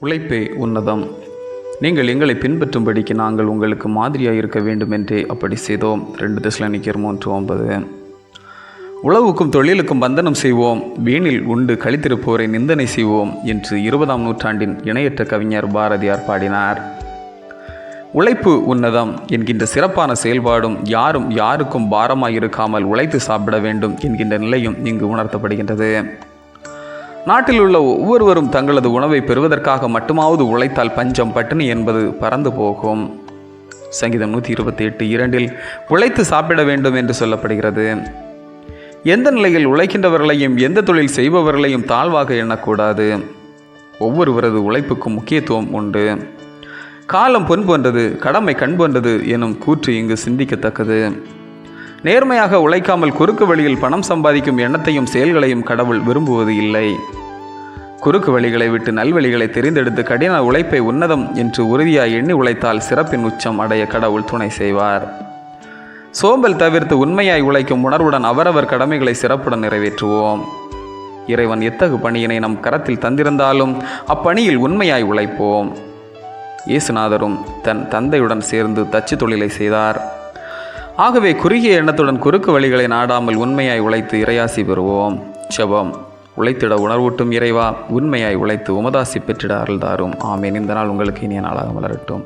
உழைப்பே உன்னதம். நீங்கள் எங்களை பின்பற்றும்படிக்கு நாங்கள் உங்களுக்கு மாதிரியாக இருக்க வேண்டும் என்றே அப்படி செய்தோம். ரெண்டு திஸ்லனிக்கர் மூன்று ஒன்பது. உழவுக்கும் தொழிலுக்கும் பந்தனம் செய்வோம். வீணில் உண்டு கழித்திருப்போரை நிந்தனை செய்வோம் என்று இருபதாம் நூற்றாண்டின் இணையற்ற கவிஞர் பாரதியார் பாடினார். உழைப்பு உன்னதம் என்கின்ற சிறப்பான செயல்பாடும் யாரும் யாருக்கும் பாரமாக இருக்காமல் உழைத்து சாப்பிட வேண்டும் என்கின்ற நிலையும் இங்கு உணர்த்தப்படுகின்றது. நாட்டில் உள்ள ஒவ்வொருவரும் தங்களது உணவை பெறுவதற்காக மட்டுமாவது உழைத்தால் பஞ்சம் பட்டினி என்பது பறந்து போகும். சங்கீதம் நூற்றி இருபத்தி எட்டு இரண்டில் உழைத்து சாப்பிட வேண்டும் என்று சொல்லப்படுகிறது. எந்த நிலையில் உழைக்கின்றவர்களையும் எந்த தொழில் செய்பவர்களையும் தாழ்வாக எண்ணக்கூடாது. ஒவ்வொருவரது உழைப்புக்கும் முக்கியத்துவம் உண்டு. காலம் பொன் போன்றது கடமை கண் போன்றது எனும் கூற்று இங்கு சிந்திக்கத்தக்கது. நேர்மையாக உழைக்காமல் குறுக்கு வழியில் பணம் சம்பாதிக்கும் எண்ணத்தையும் செயல்களையும் கடவுள் விரும்புவது இல்லை. குறுக்கு வழிகளை விட்டு நல்வழிகளை தெரிந்தெடுத்து கடின உழைப்பை உன்னதம் என்று உறுதியாய் எண்ணி உழைத்தால் சிறப்பின் உச்சம் அடைய கடவுள் துணை செய்வார். சோம்பல் தவிர்த்து உண்மையாய் உழைக்கும் உணர்வுடன் அவரவர் கடமைகளை சிறப்புடன் நிறைவேற்றுவோம். இறைவன் எத்தகு பணியினை நம் கரத்தில் தந்திருந்தாலும் அப்பணியில் உண்மையாய் உழைப்போம். இயேசுநாதரும் தன் தந்தையுடன் சேர்ந்து தச்சு தொழிலை செய்தார். ஆகவே குறுகிய எண்ணத்துடன் குறுக்கு வழிகளை நாடாமல் உண்மையாய் உழைத்து இறையாசி பெறுவோம். செபம் உழைத்திட உணர்வூட்டும் இறைவா உண்மையாய் உழைத்து உமதாசி பெற்றிட அருள்தாரும். ஆமேன். இந்த நாள் உங்களுக்கு இனிய நாளாக மலரட்டும்.